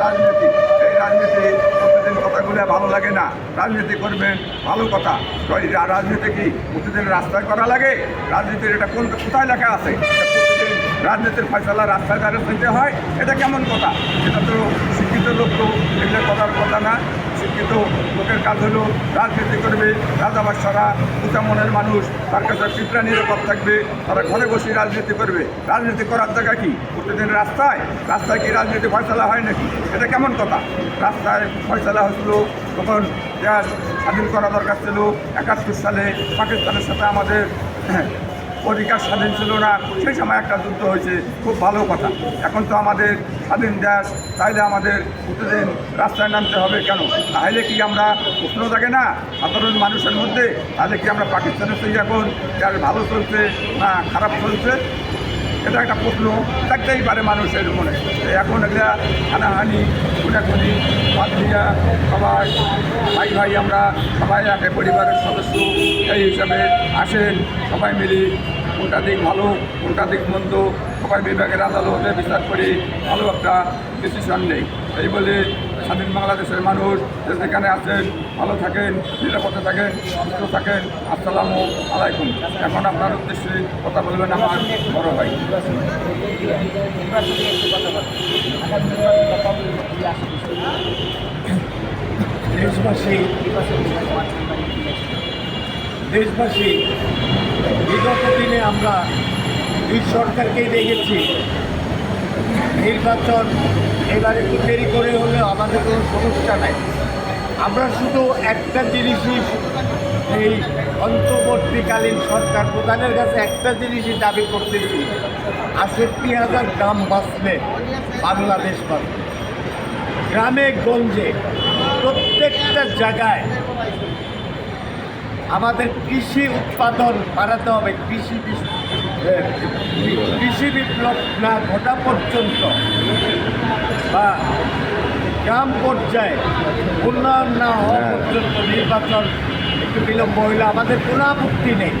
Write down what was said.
রাজনীতি এই রাজনীতি কথাগুলো ভালো লাগে না রাজনীতি করবেন ভালো কথা রাজনীতি কি প্রতিদিন রাস্তায় করা লাগে রাজনীতির এটা কোন কোথায় লেখা আছে রাজনীতির ফয়সলা রাস্তায় দাঁড়িয়ে হয় এটা কেমন কথা এটা তো শিক্ষিত লোক তো এগুলো করার কথা না। শিক্ষিত লোকের কাজ হলো রাজনীতি করবে রাজাবাসারা উঁচা মনের মানুষ, তার কাছে পিঁপড়া নিরাপদ থাকবে, তারা ঘরে বসে রাজনীতি করবে। রাজনীতি করার জায়গা কি? প্রতিদিন রাস্তায়? রাস্তায় কি রাজনীতি ফয়সলা হয় নাকি? এটা কেমন কথা? রাস্তায় ফয়সলা হচ্ছিল তখন দেশ স্বাধীন করা দরকার ছিল। একাত্তর সালে পাকিস্তানের সাথে আমাদের অধিকার স্বাধীন ছিল না। সেই সময় একটা যুদ্ধ হয়েছে, খুব ভালো কথা। এখন তো আমাদের স্বাধীন দেশ, তাইলে আমাদের প্রতিদিন রাস্তায় নামতে হবে কেন? তাহলে কি আমরা প্রশ্ন থাকে না? সাধারণ মানুষের মধ্যে? তাহলে কি আমরা পাকিস্তানের সঙ্গে এখন যার ভালো চলছে না খারাপ চলছে? এটা একটা প্রশ্ন থাকতেই পারে মানুষের মনে। এখন এগুলা হানাহানি, খুনাখুনি দিয়া সবাই, ভাই ভাই আমরা সবাই একে পরিবারের সদস্য, এই হিসাবে আসেন, সবাই মিলে কোনটা দিক ভালো, কোনটা দিক মন্দ, সবাই বিভাগের আদালতে বিচার করি, ভালো একটা ডিসিশন নেই। এই বলে স্বাধীন বাংলাদেশের মানুষ যেখানে আছেন, ভালো থাকেন, নিরাপদে থাকেন, সুস্থ থাকেন, আসসালামু আলাইকুম। এখন আপনার উদ্দেশ্যে কথা বলবেন আমার বড় ভাই। দেশবাসী দেশবাসী, বিগত দিনে আমরা এই সরকারকেই দেখেছি। নির্বাচন এবার একটু দেরি করে হলে আমাদের কোনো সমস্যা নাই। আমরা শুধু একটা জিনিসই এই অন্তর্বর্তীকালীন সরকার প্রধানের কাছে একটা জিনিসই দাবি করতেছি আষট্টি হাজার গ্রাম বাঁচলে বাংলাদেশ বাঁচবে গ্রামে গঞ্জে প্রত্যেকটা জায়গায় আমাদের কৃষি উৎপাদন বাড়াতে হবে কৃষি কৃষি বিপ্লব না ঘটা পর্যন্ত। বা গ্রাম পর্যায়ে উন্নয়ন না হওয়া পর্যন্ত নির্বাচন একটু বিলম্ব হইলে আমাদের কোনো আপত্তি নেই।